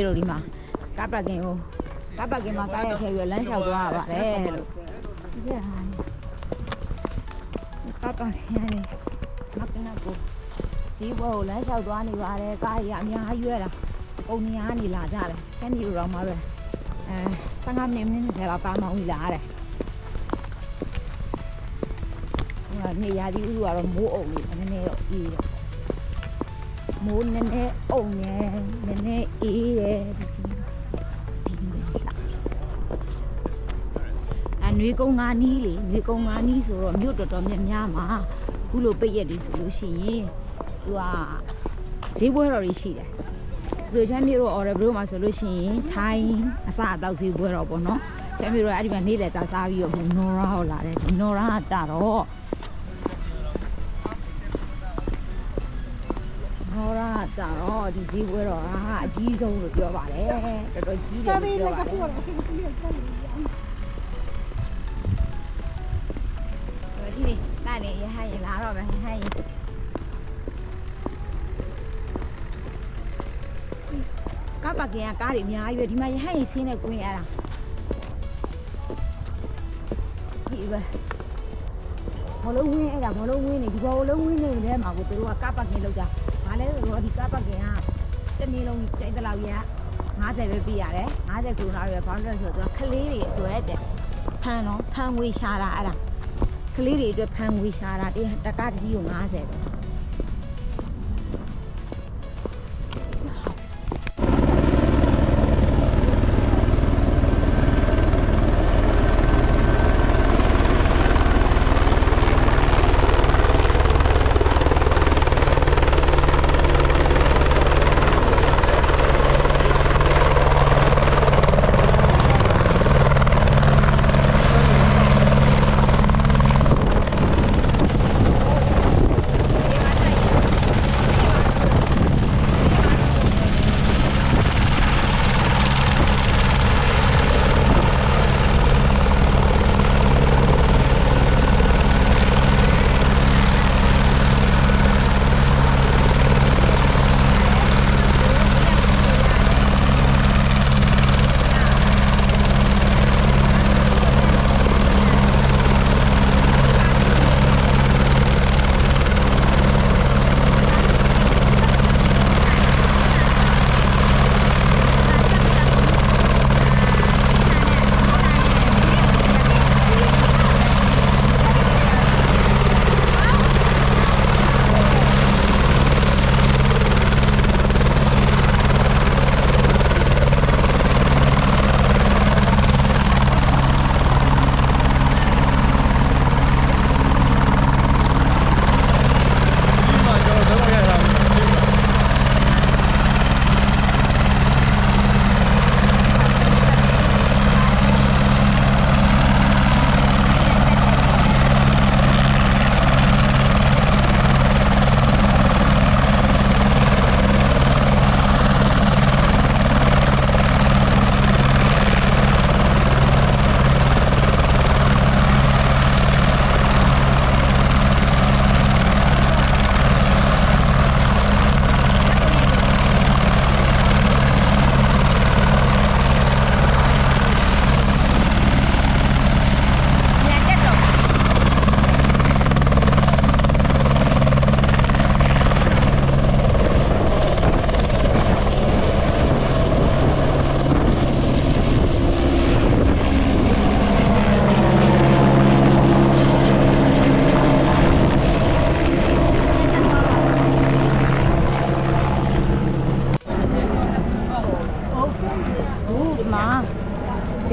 ပြေတို့ဒီမှာကားပတ်ကင်ကိုကားပတ်ကင်မှာကားရက်ခဲပြီးတော့လမ်းလျှောက်သွားရပါတယ်လို့ဒီကဟာကားပတ်ကင်ရတယ်မကနာကိုစီးဘောကိုလမ်းလျှောက်သွားနေပါတယ်ကားကြီးအများကြီးရွက်တာပုံနေရနေလာကြတယ်ဆန်းဒီလိုတော့မှပဲအဲ15မိနစ်20လောက်ကားမောင်းပြီးလာရတယ်နေရာဒီဥကတော့မိုးအုံလေးနည်းနည်းတော့အေးတယ် မိုးနည်းနည်းအုံနေနည်းနည်းအေးတယ်ဒီဒီဒီအနွေကုန်းငါနီးလေနွေကုန်းငါနီးဆိုတော့မြို့တော်တော်များများမှာခုလိုပိတ်ရက်တွေဆိုလို့ရှိရင်သူကဈေးပွဲတော်တွေရှိတယ်လူချမ်းမျိုးတော့ order bro မှာဆိုလို့ရှိရင်ထိုင်းအစအတော့ဈေးပွဲတော်ပေါ့နော်ချမ်းမျိုးတော့အဲ့ဒီမှာနေ့လည်စားစားပြီးတော့နော်ရာဟောလာတယ်နော်ရာကကြတော့ ကြတော့ဒီဈေးပွဲတော့ဟာအကြီးဆုံးလို့ပြောပါတယ်တော်တော်ကြီးတယ်လို့ပြောပါတယ်ဒီနေ့တာနေရဟရင်လာတော့မယ်ဟရင်ကားပါကင်ကကားတွေအများကြီးပဲဒီမှာရဟရင်ဆင်းနေကိုရင်ရတာဒီပဲဘောလုံးဝင်းအဲ့ဒါဘောလုံးဝင်းနေဒီဘောလုံးဝင်းနေတယ်မှာကိုတို့ကကားပါကင်လောက်ကြဘာ လဲဆိုတော့ဒီကားပတ်ကင်ကတစ်နေ့လုံးကျိတ်တလောက်ရ50ပဲပြရတယ်50ကရိုနာပဲဘာလို့လဲဆိုတော့ခလေးတွေအတွက်တဲ့ဖန်တော့ဖန်ဝေးရှာတာအဲ့ဒါခလေးတွေအတွက်ဖန်ဝေးရှာတာတတကားတစ်စီးကို50ပဲ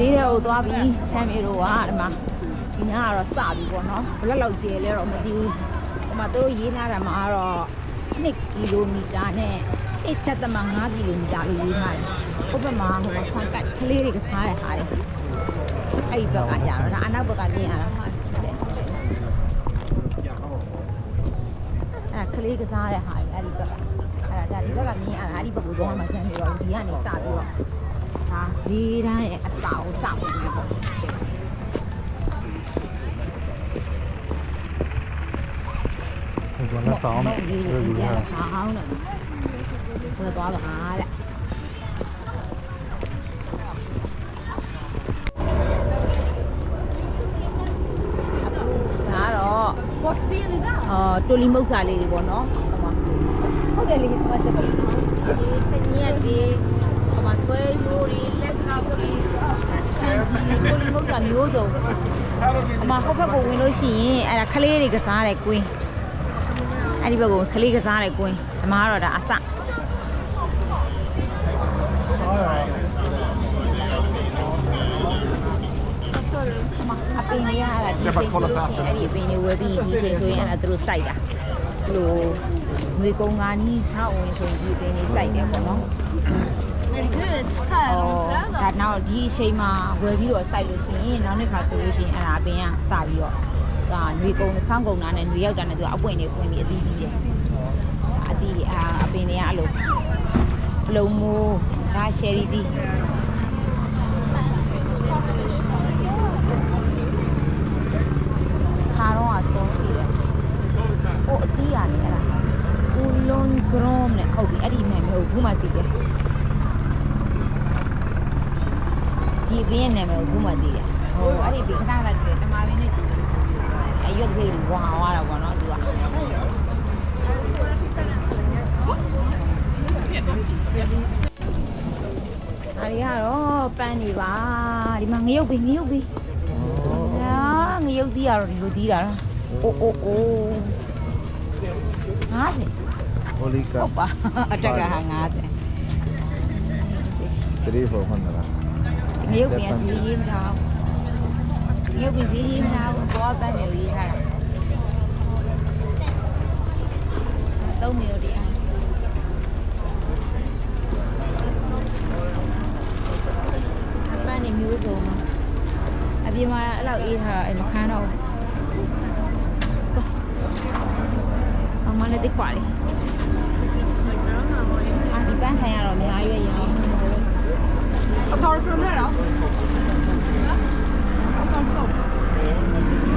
ဈေးတဲ့ဟိုသွားပြီးချမ်းမြေတို့ကဒီမှာဒီညကတော့စပြီပေါ့နော်ဘယ်လောက်လောက်ကျယ်လဲတော့မသိဘူးဟိုမှာသူတို့ရေးထားတာမှာကတော့2ကီလိုမီတာနဲ့1.5ကီလိုမီတာလို့ရေးထားတယ်ဥပမာဟိုမှာခွန်ကတ်ကလေးတွေကစားရတဲ့ဟာတွေအဲ့ဒီဘက်ကကြတော့ဒါအနောက်ဘက်ကမြင်ရတာအဲ့ဒါကလေးကစားတဲ့ဟာတွေအဲ့ဒီဘက်ကအဲ့ဒါဒါဒီဘက်ကမြင်ရတာအဲ့ဒီဘက်ကိုတော့မှချမ်းမြေတော့ဒီကနေစပြီးတော့ ဒါဈေးတိုင်းရဲ့အစာကိုစောင့်နေပေါ့ကျွန်တော်ဆောင်းမယ်ဒီလိုရဆောင်းတယ်ဘယ်သွားပါလဲအော်တိုလီမုတ်စာလေးတွေပေါ့နော်ဟုတ်တယ်လေဒီမှာစက်ပါလေးစင်ညက်လေး ဆွဲရိုးတွေလက်ကောက်တွေအဲဒီတိုလီမုတ်စာမျိုးစုံဟိုမှာဟိုဘက်ကိုဝင်လို့ရှိရင်အဲ့ဒါခလေးတွေကစားတယ်ကွင်းအဲ့ဒီဘက်ကိုခလေးကစားတယ်ကွင်းဒီမှာကတော့ဒါအစအပင်လေးရတာဒီချိန်ဆိုရင်အဲ့ဒီအပင်လေးဝယ်ပြီးဒီချိန်ဆိုရင်အဲ့ဒါသူတို့စိုက်တာဒီလိုငွေကုန်ငါနီးဆောက်ဝင်ဆိုရင်ဒီအပင်လေးစိုက်တယ်ပေါ့နော် Men du är အော် päronfrö ဒါ då? နောက်ဒီအချိန်မှာဝယ်ပြီးတော့စိုက်လို့ရှိရင်နောက်နှစ်ခါဆိုလို့ရှိရင်အဲ့ဒါအပင်ကစပြီးတော့ဒါငွေကုန်ဆောင်းကုန်တာနဲ့ငွေရောက်တာနဲ့သူကအပွင့်လေးပွင့်ပြီးအသီးသီးတယ်အသီးတွေအာအပင်တွေကအဲ့လိုဘလုံးမိုးဒါရှယ်ရီသီး ခါတော့အဆုံးရှိတယ်။ဟိုအတီးရတယ်အဲ့ဒါ။ဦးလွန်ဂရုံးနဲ့ဟုတ်ပြီအဲ့ဒီနာမည်ကိုခုမှသိတယ်။ဒီ ဘင်းရဲ့နာမည်ကိုခုမှသိတယ်ဟိုအဲ့ဒီဘင်းခဏလိုက်တယ်တမာဘင်းနဲ့အရွက်ကလေးဝါဝါတော့ပေါ့နော်သူကအဲ့ဒီကတော့ပန်းနေပါဒီမှာငရုတ်ပင်ငရုတ်ပင်ဟာငရုတ်သီးကတော့ဒီလိုသီးတာလားအိုးအိုးအိုး50ဟိုလီကဟုတ်ပါအတက်ကဟာ50 3 4 5လား ငရုတ်ပြန်စီးရင်းထားငရုတ်ပြန်စီးရင်းထားဘောပန်းမျိုးရေးထားတာသုံးမျိုးတရားအပန်းနေမျိုးစုံမှာအပြင်မှာအဲ့လောက်အေးထားတာအဲ့မခန်းတော့အမလည်းတိခွာလေအာဒီပန်းဆိုင်ရတော့အများကြီးပဲရောင်း เอาโทรศัพท์ด้วยเหรอเอรศัพท์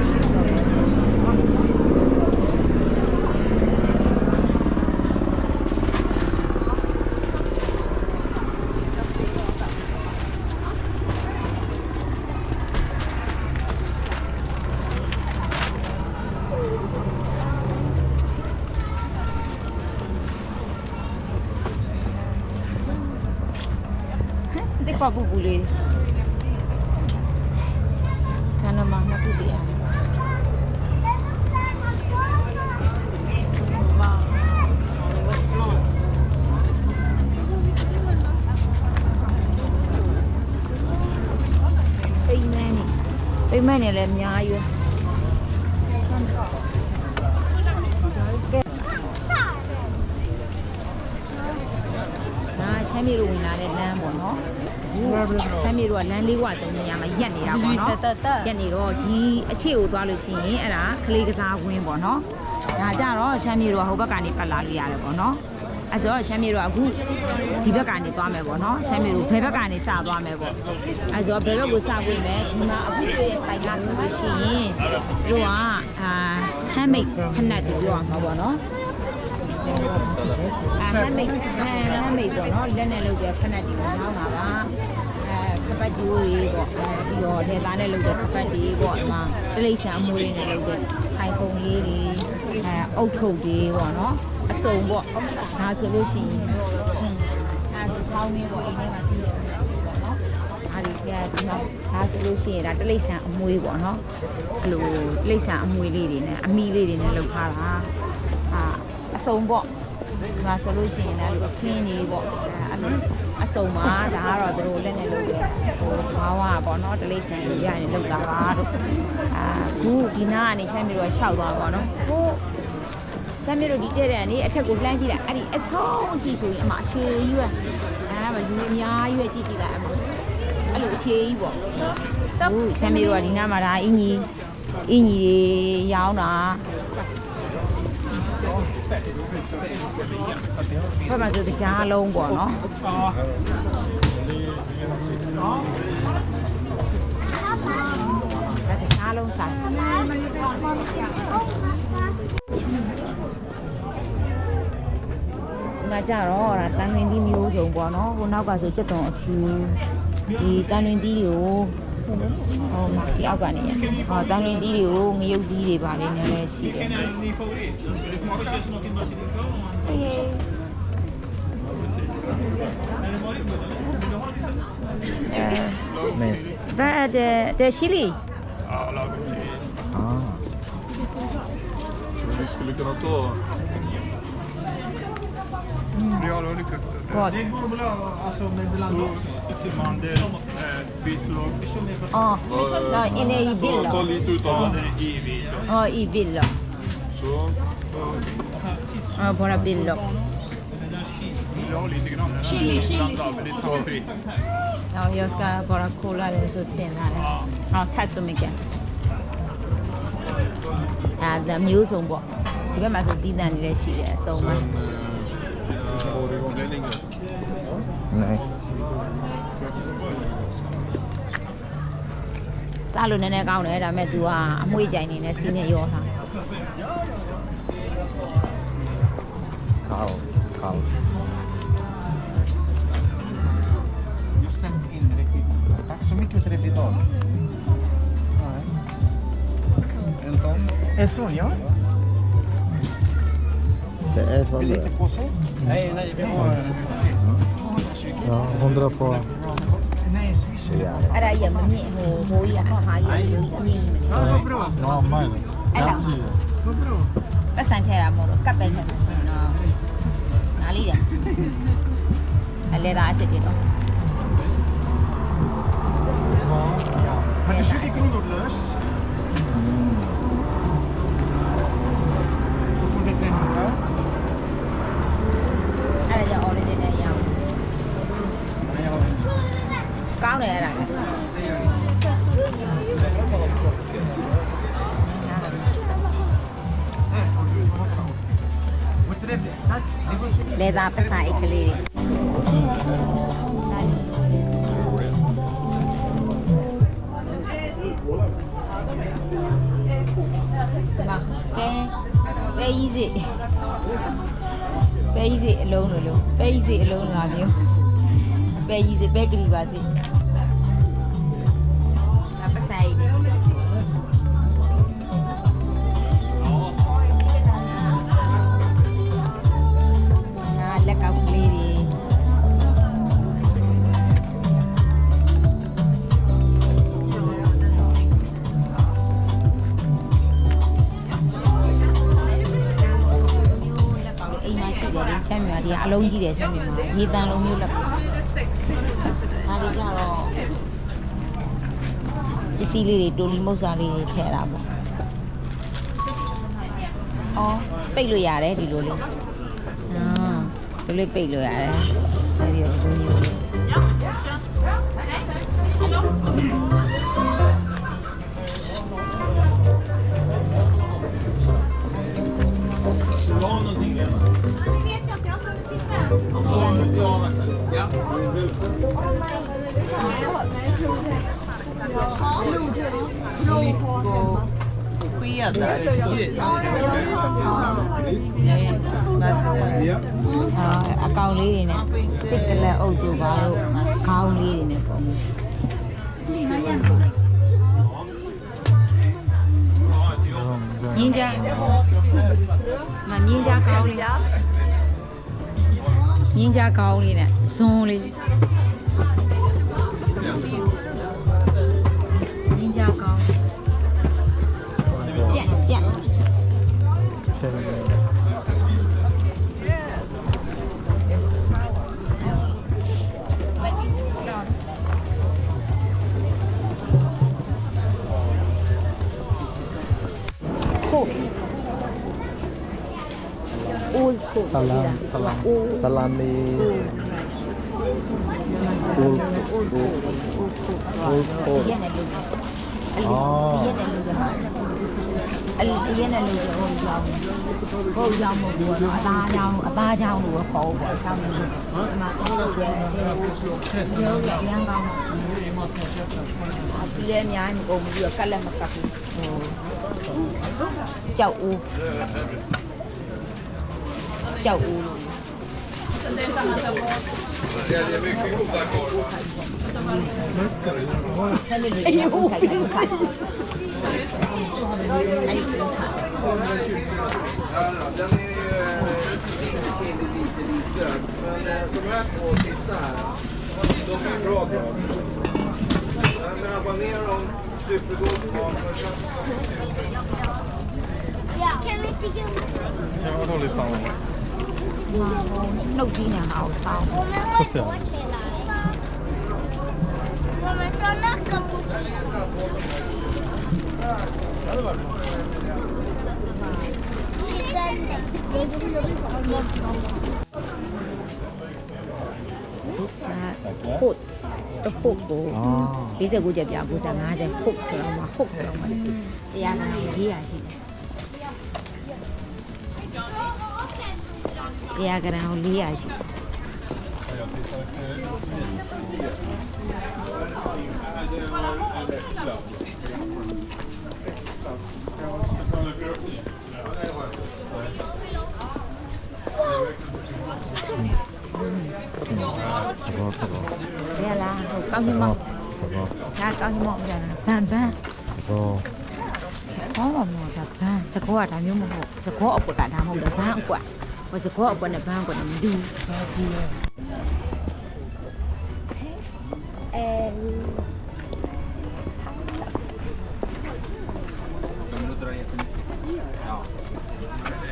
ပူပူလေးခဏမှမပူပြရပိမန်းနေပိမန်းနေလည်းအများကြီးပဲဒါချမ်းမြေလို့ဝင်လာတဲ့လမ်းပေါ့နော် ဆမ်းမြေတို့ကလမ်းလေးဝစုံနေရာမှာရက်နေတာပေါ့နော်တက်တက်ရက်နေတော့ဒီအရှိကိုသွားလို့ရှိရင်အဲ့ဒါကလေးကစားဝင်းပေါ့နော်ဒါကြတော့ချမ်းမြေတို့ကဟိုဘက်ကနေပတ်လာလို့ရတယ်ပေါ့နော်အဲ့ဆိုတော့ချမ်းမြေတို့ကအခုဒီဘက်ကနေသွားမယ်ပေါ့နော်ချမ်းမြေတို့ဘယ်ဘက်ကနေစသွားမယ်ပေါ့အဲ့ဆိုတော့ဘယ်ဘက်ကိုစခွင့်မယ်ဒီမှာအခုတွေ့ရဲ့ site ကဆိုလို့ရှိရင်တို့ကအာ handmade ဖက်နက်တွေပြောရမှာပေါ့နော် အာ handmade handmade ပေါ့နော်လက်နဲ့လုပ်တဲ့ဖက်နက်တွေကိုနောင်းတာပါအဲခပတ်ကျိုးတွေပေါ့အဲပြီးတော့လက်သားနဲ့လုပ်တဲ့ခပတ်တွေပေါ့ဒီမှာတလိမ့်ဆန်အမွှေးတွေနဲ့လုပ်တဲ့ခိုင်ခုံလေးတွေအဲအုတ်ထုပ်တွေပေါ့နော်အစုံပေါ့ဒါဆိုလို့ရှိရင်ဟင်းအဲဒါဆောင်းနေပေါ့အိမ်ထဲမှာစီးတယ်ပေါ့နော်အားဒီကဒီမှာဒါဆိုလို့ရှိရင်ဒါတလိမ့်ဆန်အမွှေးပေါ့နော်အဲ့လိုတလိမ့်ဆန်အမွှေးလေးတွေနဲ့အမီလေးတွေနဲ့လုပ်ထားတာအာအစုံပေါ့ ဒီမှာဆိုလို့ရှိရင်လည်းခင်းနေပေါ့အဲ့လိုအစုံမှာဒါကတော့သူတို့လက်နဲ့လုပ်တယ်ဟိုဘာဝါပေါ့နော်တလိမ့်ဆန်ရရနေလောက်တာပါတို့အာခုဒီနားကနေချမ်းမြေတော့ရှောက်သွားပါတော့ဟိုချမ်းမြေတို့ဒီတဲ့တဲ့ကနေအထက်ကိုလှမ်းကြည့်လိုက်အဲ့ဒီအဆုံးအထိဆိုရင်အမအရှည်ကြီးပဲအဲ့ဒါမှယူအများကြီးပဲကြည့်ကြည့်လိုက်အမအဲ့လိုအရှည်ကြီးပေါ့ဟုတ်ချမ်းမြေတို့ကဒီနားမှာဒါအင်ကြီးအင်ကြီးတွေရောင်းတာ ဘက်မှာဆိုတရားလုံးပေါ့နော်ဒါတရားလုံးဆိုင်ငါကြတော့ဒါတန်တွင်သီးမျိုးစုံပေါ့နော်ဟိုနောက်ကဆိုကြက်တုံအဖြူဒီတန်တွင်သီးတွေကို ဟ ဟောမှာဒီအောက်ကနေရဟောတန်လင်းတီးတွေကိုငရုတ်တီးတွေပါနေနေလဲရှိတယ်ဟေး Nee. ဘာတဲ့တဲ့ရှိလီ Ah. Vi skulle kunna ta... Ja, det har lyckats. ဟော Det går bra alltså med blandning också. Mandel, eh, vitlök. အော်တော့အင်းနေဘီ Så လော ta lite utav den i vitlök. အော်ဤဘီလော Så. အော်ဘောရဘီလော Ja, lite grann. Chili, chili, chili. Lite fritt. အော်ယောစကဘောရခိုလာလဲဆိုစင်လာတယ်အော်ထတ်ဆိုမိကန်အဲဒါမျိုးစုံပေါ့ဒီဘက်မှာဆိုတီးတန်နေလဲရှိတယ်အစုံပဲ Sen, eh, oregano. Det är länge. Nej. စားလို့နည်းနည်းကောင်းတယ်ဒါပေမဲ့ तू ကအမွှေးကြိုင်နေနဲ့စီးနဲ့ရောထား Kau. Kau. Jag ställde in riktigt. Tack så mycket och trevlig dag. En sån. En sån ja. Det är från Vill det. lite på sig? Nej, nej, vi har... Ja, 100 på. Nej, swish. Ja. အဲ့ဒါကြီးကမမြင့်ဟိုဟိုကြီးကအဟာကြီးကလို့အမြင့်ကြီးမနေ Ja, vad bra. Ja, men. အဲ့ဒါ Vad bra. ပတ်စံထဲတာမဟုတ်တော့ကပ်ပဲထဲတာဆိုတော့နားလေးတယ်အလဲတာအစ်စ်တွေတော့ Har du 20 kronor lös? Då လေသာပတ်စံအိတ်ကလေးတွေလာကဲပဲကြီးစီပဲကြီးစီအလုံးလို့လို့ပဲကြီးစီအလုံးလာမျိုးပဲကြီးစီပဲကလေးပါစီ တယ်ရှမ်းမြန်မာရေတန်လုံးမျိုးလက်ကောက်ဒါတွေကြတော့ပစ္စည်းလေးတွေတိုလီမုတ်စာလေးတွေထည့်တာပေါ့အော်ပိတ်လို့ရတယ်ဒီလိုလေးအာဒီလိုလေးပိတ်လို့ရတယ်ဒါပြီးတော့ဒီလိုမျိုး လေးအာအကောင်လေးတွေနဲ့တစ်ကလက်အုပ်တို့ပါလို့ခေါင်းလေးတွေနဲ့ပုံမြ င်းကြမမြင်းကြခေါ Salam, salam. Salami. Ul. Ul. Ul. ရက်နဲ့လုပ်တယ်အအော်ရက်နဲ့လုပ်တယ်မှာအရက်နဲ့လုပ်တယ်ဟိုကြောင်ဟိုကြောင်မဟုတ်ဘူးနော်အသားကြောင်အသားကြောင်လို့ခေါ်ပေါ့ကြောင်လို့ဒီမှာဟုတ်တယ်ရုပ်ရအရန်ကောင်းအစီလည်းအများကြီးမကုန်ဘူးပြီးတော့ကတ်လက်မကတ်ဘူးဟိုကြောက်ဦး 哎呦！哎呦！哎呦！哎呦！ ချမ်းမြေတွေရအောင်ဆိုင်တယ်ဆိုင်အဲ့ဒီကိုဆိုင် Kan vi inte gå? Kan vara dålig sound. နှုတ်ကြီးညာအောင်ဆောင်း Och men vad är vårt hela? Och men från nacka på ။ဟုတ်တဟုတ်ကိုอ๋อ49ကျပ်ပြ95ကျပ်ဟုတ်ဆိုတော့မှဟုတ်တော့မှတရားနာ400ရှိတယ်။တရားကရန်400ရှိတယ် သဘောသဘော။ဘယ်လားဟုတ်ကောင်းပြီမောင်သဘော။ဒါကောင်းပြီမောင်ပြန်လာ။ဘန်ဘန်သဘောဟောတော့မောင်ဒါဘန်စကောကဒါ မျိုးမဟုတ်စကောအပွက်ကဒါမဟုတ်ဘူးဘန်အကွက်ဟိုစကောအပွက်နဲ့ဘန်အကွက်နဲ့မတူဘူးအဲ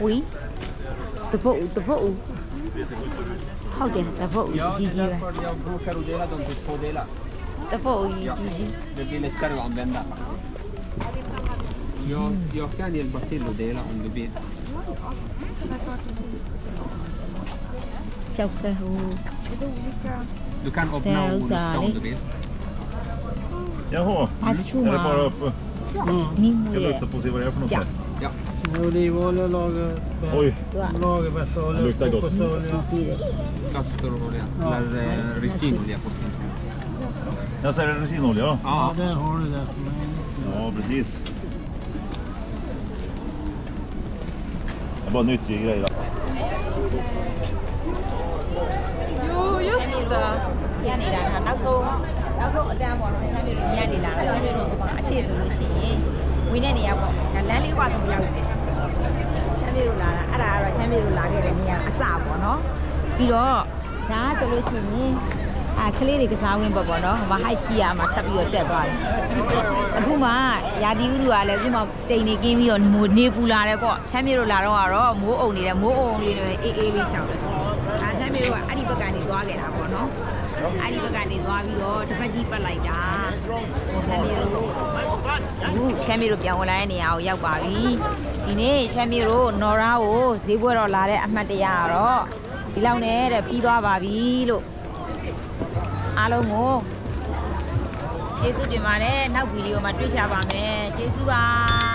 ဝီတပုတ်တပုတ်ဟုတ်တယ်တပုတ်ကြီးကြီးပဲ jag brukar dela dem till två delar. တပုတ်ကြီးကြီးကြီး Det blir lättare att använda. Jag, jag kan hjälpa till att dela om du vill. chowker huu Du kan öppna Det är och lufta om du vill. Jaha, Astro är det bara Man. uppe? Min Ska lukta på och se vad det är för något? Ja. Ja. Olivolja, lager, Oj, lagerbärsolja, luktar gott. kokosolja. Castorolja eller eh, resinolja på svenska. Jag säger resinolja. Ja, Ja, där har du det. Ja, precis. Det är bara nyttiga grejer. ညနေလာတာနောက်ဆုံးနောက်ဆုံးအတန်းပေါ့နော်ဆမ်းပြေတို့ညနေလာတာဆမ်းပြေတို့ဒီမှာအရှိဆိုလို့ရှိရင်ဝင်တဲ့နေရာပေါ့ဒါလမ်းလေးဝဆုံးရောက်တယ်ဆမ်းပြေတို့လာတာအဲ့ဒါကတော့ဆမ်းပြေတို့လာခဲ့တဲ့နေရာအစပေါ့နော်ပြီးတော့ဒါဆိုလို့ရှိရင်အခလေးတွေကစားဝင်ပေါ့ပေါ့နော်ဟိုမှာ high ski မှာထပ်ပြီးတော့တက်သွားတယ်အခုမှရာသီဥတုကလည်းအခုမှတိမ်နေကင်းပြီးတော့မိုးနေပူလာတယ်ပေါ့ချမ်းမြေတို့လာတော့ကတော့မိုးအုံနေတယ်မိုးအုံလေးတွေအေးအေးလေးရှောင်းတယ်ဒါချ မ်းမြေတို့ကအဲ့ဒီဘက်ကနေသွားခဲ့တာပေါ့နော်အဲ့ဒီဘက်ကနေသွားပြီးတော့တစ်ဖက်ကြီးပတ်လိုက်တာချမ်းမြေတို့အခုချမ်းမြေတို့ပြောင်းဝင်လာတဲ့နေရာကိုရောက်ပါပြီဒီနေ့ချမ်းမြေတို့နော်ရာကိုဈေးပွဲတော့လာတဲ့အမှတ်တရကတော့ဒီလောက်နဲ့တဲ့ပြီးသွားပါပြီလို့အားလုံးကိုကျေးဇူးတင်ပါတယ်နောက်ဗီဒီယိုမှာတွေ့ကြပါမယ်ကျေးဇူးပါ